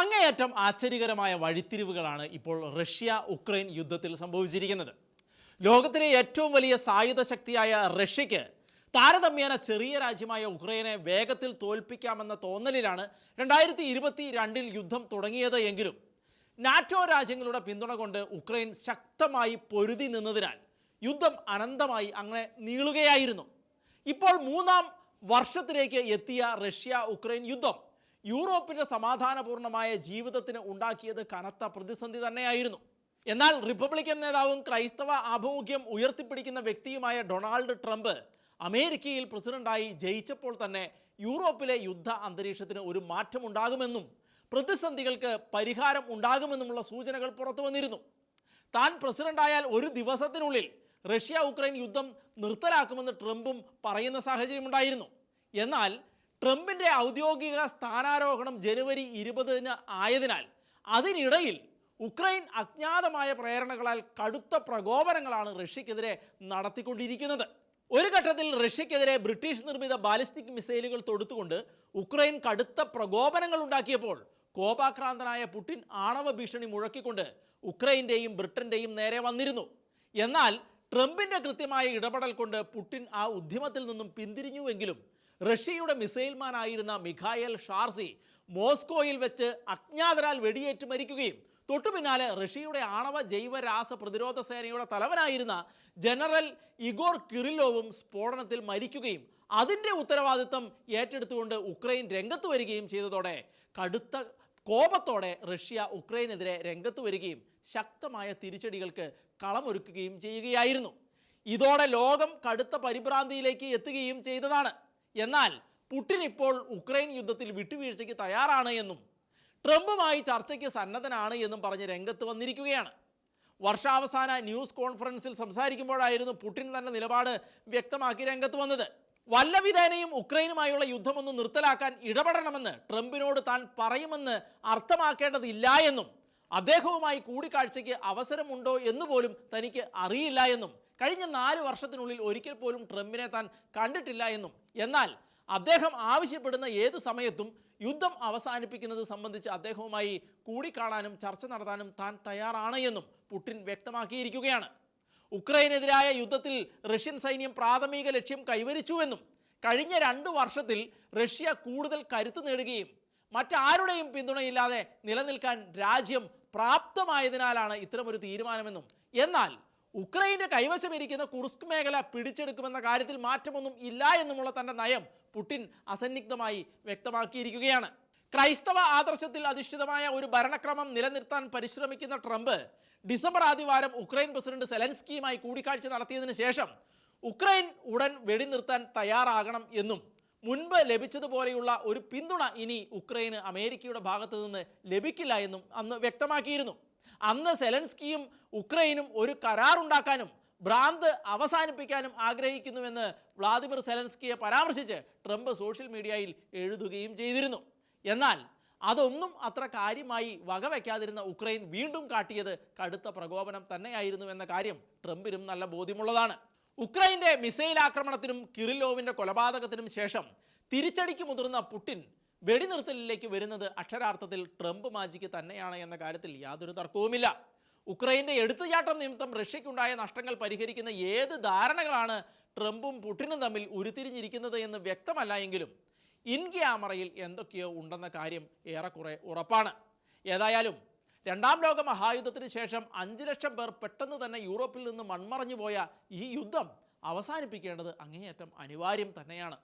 അങ്ങേയറ്റം ആശ്ചര്യകരമായ വഴിത്തിരിവുകളാണ് ഇപ്പോൾ Russia Ukraine യുദ്ധത്തിൽ സംഭവിച്ചിരിക്കുന്നത്. ലോകത്തിലെ ഏറ്റവും വലിയ സായുധ ശക്തിയായ റഷ്യയ്ക്ക് താരതമ്യേന ചെറിയ രാജ്യമായ ഉക്രൈനെ വേഗത്തിൽ തോൽപ്പിക്കാമെന്ന തോന്നലിലാണ് രണ്ടായിരത്തി ഇരുപത്തി രണ്ടിൽ യുദ്ധം തുടങ്ങിയത് എങ്കിലും നാറ്റോ രാജ്യങ്ങളുടെ പിന്തുണ കൊണ്ട് ഉക്രൈൻ ശക്തമായി പൊരുതി നിന്നതിനാൽ യുദ്ധം അനന്തമായി അങ്ങനെ നീളുകയായിരുന്നു. ഇപ്പോൾ മൂന്നാം വർഷത്തിലേക്ക് എത്തിയ റഷ്യ ഉക്രൈൻ യുദ്ധം യൂറോപ്പിന്റെ സമാധാനപൂർണമായ ജീവിതത്തിന് ഉണ്ടാക്കിയത് കനത്ത പ്രതിസന്ധി തന്നെയായിരുന്നു. എന്നാൽ റിപ്പബ്ലിക്കൻ നേതാവും ക്രൈസ്തവ ആഭിമുഖ്യം ഉയർത്തിപ്പിടിക്കുന്ന വ്യക്തിയുമായ ഡൊണാൾഡ് ട്രംപ് അമേരിക്കയിൽ പ്രസിഡന്റായി ജയിച്ചപ്പോൾ തന്നെ യൂറോപ്പിലെ യുദ്ധ അന്തരീക്ഷത്തിന് ഒരു മാറ്റമുണ്ടാകുമെന്നും പ്രതിസന്ധികൾക്ക് പരിഹാരം ഉണ്ടാകുമെന്നുമുള്ള സൂചനകൾ പുറത്തു വന്നിരുന്നു. താൻ പ്രസിഡന്റായാൽ ഒരു ദിവസത്തിനുള്ളിൽ റഷ്യ ഉക്രൈൻ യുദ്ധം നിർത്തലാക്കുമെന്ന് ട്രംപും പറയുന്ന സാഹചര്യമുണ്ടായിരുന്നു. എന്നാൽ ട്രംപിന്റെ ഔദ്യോഗിക സ്ഥാനാരോഹണം ജനുവരി ഇരുപതിന് ആയതിനാൽ അതിനിടയിൽ ഉക്രൈൻ അജ്ഞാതമായ പ്രേരണകളാൽ കടുത്ത പ്രകോപനങ്ങളാണ് റഷ്യക്കെതിരെ നടത്തിക്കൊണ്ടിരിക്കുന്നത്. ഒരു ഘട്ടത്തിൽ റഷ്യക്കെതിരെ ബ്രിട്ടീഷ് നിർമ്മിത ബാലിസ്റ്റിക് മിസൈലുകൾ തൊടുത്തുകൊണ്ട് ഉക്രൈൻ കടുത്ത പ്രകോപനങ്ങൾ ഉണ്ടാക്കിയപ്പോൾ കോപാക്രാന്തനായ പുടിൻ ആണവ ഭീഷണി മുഴക്കിക്കൊണ്ട് ഉക്രൈന്റെയും ബ്രിട്ടന്റെയും നേരെ വന്നിരുന്നു. എന്നാൽ ട്രംപിന്റെ കൃത്യമായ ഇടപെടൽ കൊണ്ട് പുടിൻ ആ ഉദ്യമത്തിൽ നിന്നും പിന്തിരിഞ്ഞുവെങ്കിലും റഷ്യയുടെ മിസൈൽമാനായിരുന്ന മിഖായൽ ഷാർസി മോസ്കോയിൽ വെച്ച് അജ്ഞാതരാൽ വെടിയേറ്റ് മരിക്കുകയും തൊട്ടു പിന്നാലെ റഷ്യയുടെ ആണവ ജൈവരാസ പ്രതിരോധ സേനയുടെ തലവനായിരുന്ന ജനറൽ ഇഗോർ കിറിലോവും സ്ഫോടനത്തിൽ മരിക്കുകയും അതിന്റെ ഉത്തരവാദിത്തം ഏറ്റെടുത്തുകൊണ്ട് ഉക്രൈൻ രംഗത്ത് വരികയും ചെയ്തതോടെ കടുത്ത കോപത്തോടെ റഷ്യ ഉക്രൈനെതിരെ രംഗത്ത് വരികയും ശക്തമായ തിരിച്ചടികൾക്ക് കളമൊരുക്കുകയും ചെയ്യുകയായിരുന്നു. ഇതോടെ ലോകം കടുത്ത പരിഭ്രാന്തിയിലേക്ക് എത്തുകയും ചെയ്തതാണ്. എന്നാൽ പുടിൻ ഇപ്പോൾ ഉക്രൈൻ യുദ്ധത്തിൽ വിട്ടുവീഴ്ചയ്ക്ക് തയ്യാറാണ് എന്നും ട്രംപുമായി ചർച്ചയ്ക്ക് സന്നദ്ധനാണ് എന്നും പറഞ്ഞ് രംഗത്ത് വന്നിരിക്കുകയാണ്. വർഷാവസാന ന്യൂസ് കോൺഫറൻസിൽ സംസാരിക്കുമ്പോഴായിരുന്നു പുടിൻ തന്റെ നിലപാട് വ്യക്തമാക്കി രംഗത്ത് വന്നത്. വല്ലവിധേനയും ഉക്രൈനുമായുള്ള യുദ്ധമൊന്നും നിർത്തലാക്കാൻ ഇടപെടണമെന്ന് ട്രംപിനോട് താൻ പറയുമെന്ന് അർത്ഥമാക്കേണ്ടതില്ല എന്നും അദ്ദേഹവുമായി കൂടിക്കാഴ്ചയ്ക്ക് അവസരമുണ്ടോ എന്നുപോലും തനിക്ക് അറിയില്ല എന്നും കഴിഞ്ഞ നാല് വർഷത്തിനുള്ളിൽ ഒരിക്കൽ പോലും ട്രംപിനെ താൻ കണ്ടിട്ടില്ല എന്നും. എന്നാൽ അദ്ദേഹം ആവശ്യപ്പെടുന്ന ഏത് സമയത്തും യുദ്ധം അവസാനിപ്പിക്കുന്നത് സംബന്ധിച്ച് അദ്ദേഹവുമായി കൂടിക്കാണാനും ചർച്ച നടത്താനും താൻ തയ്യാറാണ് എന്നും പുടിൻ വ്യക്തമാക്കിയിരിക്കുകയാണ്. ഉക്രൈനെതിരായ യുദ്ധത്തിൽ റഷ്യൻ സൈന്യം പ്രാഥമിക ലക്ഷ്യം കൈവരിച്ചുവെന്നും കഴിഞ്ഞ രണ്ട് വർഷത്തിൽ റഷ്യ കൂടുതൽ കരുത്തു നേടുകയും മറ്റാരുടെയും പിന്തുണയില്ലാതെ നിലനിൽക്കാൻ രാജ്യം പ്രാപ്തമായതിനാലാണ് ഇത്തരമൊരു തീരുമാനമെന്നും. എന്നാൽ ഉക്രൈന്റെ കൈവശമിരിക്കുന്ന കുർസ്ക് മേഖല പിടിച്ചെടുക്കുമെന്ന കാര്യത്തിൽ മാറ്റമൊന്നും ഇല്ല എന്നുമുള്ള തന്റെ നയം പുടിൻ അസന്നിഗ്ധമായി വ്യക്തമാക്കിയിരിക്കുകയാണ്. ക്രൈസ്തവ ആദർശത്തിൽ അധിഷ്ഠിതമായ ഒരു ഭരണക്രമം നിലനിർത്താൻ പരിശ്രമിക്കുന്ന ട്രംപ് ഡിസംബർ ആദ്യവാരം ഉക്രൈൻ പ്രസിഡന്റ് സെലൻസ്കിയുമായി കൂടിക്കാഴ്ച നടത്തിയതിനു ശേഷം ഉക്രൈൻ ഉടൻ വെടിനിർത്താൻ തയ്യാറാകണം എന്നും മുൻപ് ലഭിച്ചതുപോലെയുള്ള ഒരു പിന്തുണ ഇനി ഉക്രൈന് അമേരിക്കയുടെ ഭാഗത്തു നിന്ന് ലഭിക്കില്ല എന്നും അന്ന് വ്യക്തമാക്കിയിരുന്നു. അന്ന് സെലൻസ്കിയും ഉക്രൈനും ഒരു കരാറുണ്ടാക്കാനും ഭ്രാന്ത് അവസാനിപ്പിക്കാനും ആഗ്രഹിക്കുന്നുവെന്ന് വ്ളാദിമിർ സെലൻസ്കിയെ പരാമർശിച്ച് ട്രംപ് സോഷ്യൽ മീഡിയയിൽ എഴുതുകയും ചെയ്തിരുന്നു. എന്നാൽ അതൊന്നും അത്ര കാര്യമായി വകവയ്ക്കാതിരുന്ന ഉക്രൈൻ വീണ്ടും കാട്ടിയത് കടുത്ത പ്രകോപനം തന്നെയായിരുന്നു എന്ന കാര്യം ട്രംപിനും നല്ല ബോധ്യമുള്ളതാണ്. ഉക്രൈന്റെ മിസൈൽ ആക്രമണത്തിനും കിറിലോവിന്റെ കൊലപാതകത്തിനും ശേഷം തിരിച്ചടിക്ക് മുതിർന്ന പുടിൻ വെടിനിർത്തലിലേക്ക് വരുന്നത് അക്ഷരാർത്ഥത്തിൽ ട്രംപ് മാജിക്ക് തന്നെയാണ് എന്ന കാര്യത്തിൽ യാതൊരു തർക്കവുമില്ല. ഉക്രൈന്റെ എടുത്തുചാട്ടം നിമിത്തം റഷ്യയ്ക്കുണ്ടായ നഷ്ടങ്ങൾ പരിഹരിക്കുന്ന ഏത് ധാരണകളാണ് ട്രംപും പുടിനും തമ്മിൽ ഉരുത്തിരിഞ്ഞിരിക്കുന്നത് എന്ന് വ്യക്തമല്ല എങ്കിലും ഇൻ ക്യാമറയിൽ എന്തൊക്കെയോ ഉണ്ടെന്ന കാര്യം ഏറെക്കുറെ ഉറപ്പാണ്. ഏതായാലും രണ്ടാം ലോക മഹായുദ്ധത്തിന് ശേഷം അഞ്ച് ലക്ഷം പേർ പെട്ടെന്ന് തന്നെ യൂറോപ്പിൽ നിന്ന് മൺമറഞ്ഞു പോയ ഈ യുദ്ധം അവസാനിപ്പിക്കേണ്ടത് അങ്ങേയറ്റം അനിവാര്യം തന്നെയാണ്.